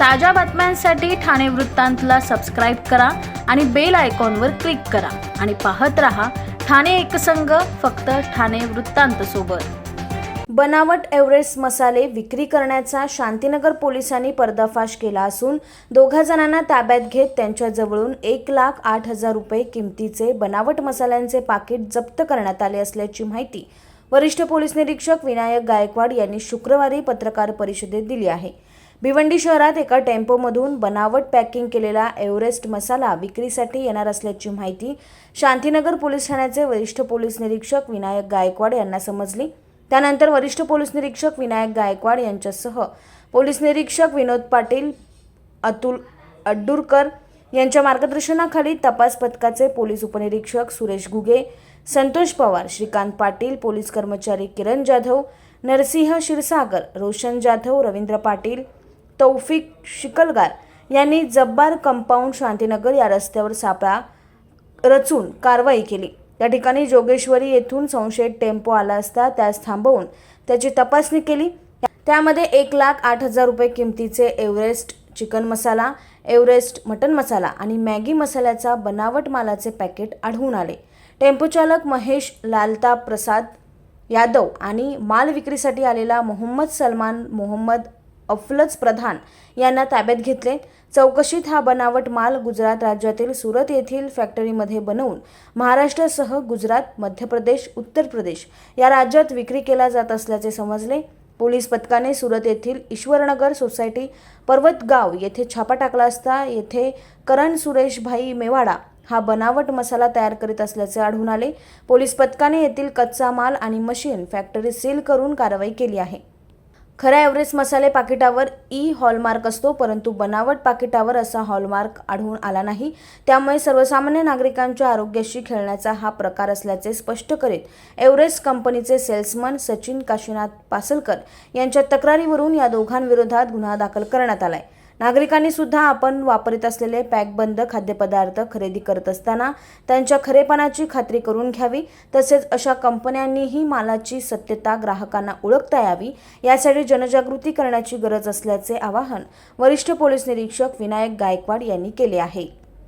ताज्या बातम्यांसाठी ठाणे वृत्तांतला सबस्क्राईब करा आणि बेल आयकॉनवर क्लिक करा. आणि पाहत रहा ठाणे एकसंघ फक्त ठाणे वृत्तांत सोबत. बनावट एव्हरेस्ट मसाले विक्री करण्याचा शांतीनगर पोलिसांनी पर्दाफाश केला असून दोघा जणांना ताब्यात घेत त्यांच्याजवळून एक लाख आठ हजार रुपये किमतीचे बनावट मसाल्यांचे पाकिट जप्त करण्यात आले असल्याची माहिती वरिष्ठ पोलीस निरीक्षक विनायक गायकवाड यांनी शुक्रवारी पत्रकार परिषदेत दिली आहे. भिवंडी शहरात एका टेम्पोमधून बनावट पॅकिंग केलेला एव्हरेस्ट मसाला विक्रीसाठी येणार असल्याची माहिती शांतीनगर पोलीस ठाण्याचे वरिष्ठ पोलीस निरीक्षक विनायक गायकवाड यांना समजली. त्यानंतर वरिष्ठ पोलीस निरीक्षक विनायक गायकवाड यांच्यासह पोलीस निरीक्षक विनोद पाटील अतुल अड्डूरकर यांच्या मार्गदर्शनाखाली तपास पथकाचे पोलीस उपनिरीक्षक सुरेश घुगे संतोष पवार श्रीकांत पाटील पोलीस कर्मचारी किरण जाधव नरसिंह क्षीरसागर रोशन जाधव रवींद्र पाटील तौफिक शिकलगार यांनी जब्बार कंपाऊंड शांतीनगर या रस्त्यावर सापळा रचून कारवाई केली. त्या ठिकाणी जोगेश्वरी येथून संशयित टेम्पो आला असता त्यास थांबवून त्याची तपासणी केली. त्यामध्ये एक लाख आठ हजार रुपये किमतीचे Everest chicken masala Everest mutton masala आणि मॅगी मसाल्याचा बनावट मालाचे पॅकेट आढळून आले. टेम्पो चालक महेश लालता प्रसाद यादव आणि माल विक्रीसाठी आलेला मोहम्मद सलमान मोहम्मद अफलज प्रधान यांना ताब्यात घेतले. चौकशीत हा बनावट माल गुजरात राज्यातील सुरत येथील फॅक्टरीमध्ये बनवून महाराष्ट्रासह गुजरात मध्य प्रदेश उत्तर प्रदेश या राज्यात विक्री केला जात असल्याचे समजले. पोलीस पथकाने सुरत येथील ईश्वरनगर सोसायटी पर्वतगाव येथे छापा टाकला असता येथे करण सुरेशभाई मेवाडा हा बनावट मसाला तयार करीत असल्याचे आढळून आले. पोलीस पथकाने येथील कच्चा माल आणि मशीन फॅक्टरी सील करून कारवाई केली आहे. खऱ्या एव्हरेस्ट मसाले पाकिटावर ई हॉलमार्क असतो परंतु बनावट पाकिटावर असा हॉलमार्क आढळून आला नाही. त्यामुळे सर्वसामान्य नागरिकांच्या आरोग्याशी खेळण्याचा हा प्रकार असल्याचे स्पष्ट करीत एव्हरेस्ट कंपनीचे सेल्समन सचिन काशीनाथ पासलकर यांच्या तक्रारीवरून या दोघांविरोधात गुन्हा दाखल करण्यात आला आहे नागरिकांनी सुद्धा आपण वापरत असलेले पॅकबंद खाद्यपदार्थ खरेदी करत असताना त्यांच्या खरेपणाची खात्री करून घ्यावी. तसेच अशा कंपन्यांनीही मालाची सत्यता ग्राहकांना ओळखता यावी. यासाठी जनजागृती करण्याची गरज असल्याचे आवाहन वरिष्ठ पोलीस निरीक्षक विनायक गायकवाड यांनी केले आहे.